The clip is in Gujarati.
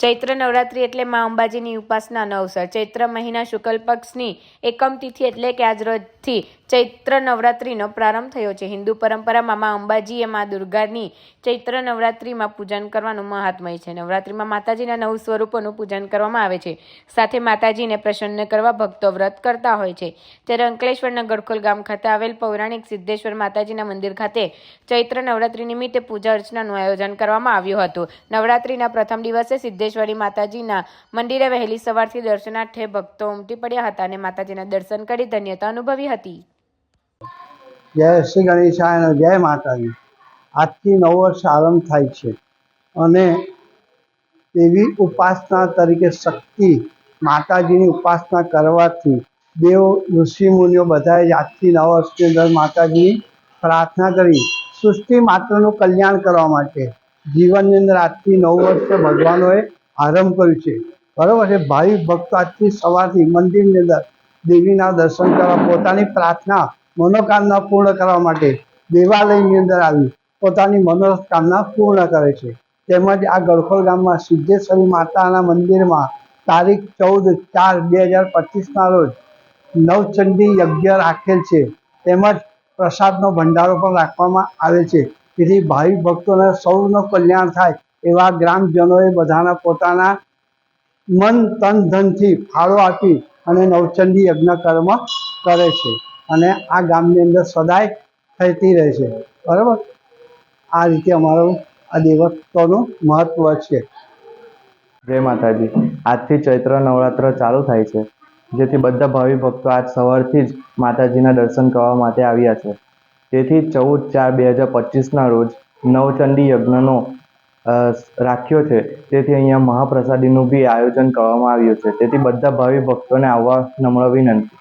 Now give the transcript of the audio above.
ચૈત્ર નવરાત્રિ એટલે મા અંબાજીની ઉપાસનાનો અવસર ચૈત્ર મહિના શુક્લ પક્ષની એકમ તિથિ એટલે કે આજ રોજથી ચૈત્ર નવરાત્રિનો પ્રારંભ થયો છે. હિન્દુ પરંપરામાં મા અંબાજીએ મા દુર્ગાની ચૈત્ર નવરાત્રિમાં પૂજન કરવાનું મહાત્મય છે. નવરાત્રિમાં માતાજીના નવ સ્વરૂપોનું પૂજન કરવામાં આવે છે. સાથે માતાજીને પ્રસન્ન કરવા ભક્તો વ્રત કરતા હોય છે. ત્યારે અંકલેશ્વરના ગડખોલ ગામ ખાતે આવેલ પૌરાણિક સિદ્ધેશ્વર માતાજીના મંદિર ખાતે ચૈત્ર નવરાત્રિ નિમિત્તે પૂજા અર્ચનાનું આયોજન કરવામાં આવ્યું હતું. નવરાત્રિના પ્રથમ દિવસે સિદ્ધેશ્વરી માતાજીના મંદિરે વહેલી સવારથી દર્શનાર્થે ભક્તો ઉમટી પડ્યા હતા અને માતાજીના દર્શન કરી ધન્યતા અનુભવી હતી. જય શ્રી ગણેશાય જય માતાજી. આજથી નવ વર્ષ આરંભ થાય છે અને એવી ઉપાસના તરીકે શક્તિ માતાજીની ઉપાસના કરવાથી દેવ, ઋષિ, મુનિઓ બધાએ આજથી નવ વર્ષની અંદર માતાજીની પ્રાર્થના કરી. સૃષ્ટિ માત્રનું કલ્યાણ કરવા માટે જીવનની અંદર આજથી નવ વર્ષે ભગવાનોએ આરંભ કર્યું છે. બરાબર છે? ભાઈ ભક્તો આજથી સવારથી મંદિરની અંદર દેવીના દર્શન કરવા, પોતાની પ્રાર્થના, મનોકામના પૂર્ણ કરવા માટે દેવાલયની અંદર આવી, પોતાની મનોકામના પૂર્ણ કરે છે. તેમજ આ ગળખોલ ગામમાં સિદ્ધેશ્વરી માતાના મંદિરમાં તારીખ ચૌદ ચાર બે હજાર પચીસના રોજ નવચંડી યજ્ઞ રાખેલ છે. તેમજ પ્રસાદનો ભંડારો પણ રાખવામાં આવે છે. જેથી ભાવિ ભક્તોને સૌનું કલ્યાણ થાય એવા ગ્રામજનોએ બધાના પોતાના મન, તન, ધનથી ફાળો આપી અને નવચંડી યજ્ઞ કર્મ કરે છે અને આ ગામની અંદર સદાય થતી રહે છે. બરાબર? આ રીતે અમારું આ દેવત્વનું મહત્વ છે. જય માતાજી. આજથી ચૈત્ર નવરાત્ર ચાલુ થાય છે, જેથી બધા ભાવિ ભક્તો આજ સવારથી જ માતાજીના દર્શન કરવા માટે આવ્યા છે. તેથી ચૌદ ચાર બે હજાર પચીસના રોજ નવચંડી યજ્ઞનો રાખ્યો છે. તેથી અહીંયા મહાપ્રસાદીનું બી આયોજન કરવામાં આવ્યું છે. તેથી બધા ભાવિ ભક્તોને આવવા નમ્ર વિનંતી.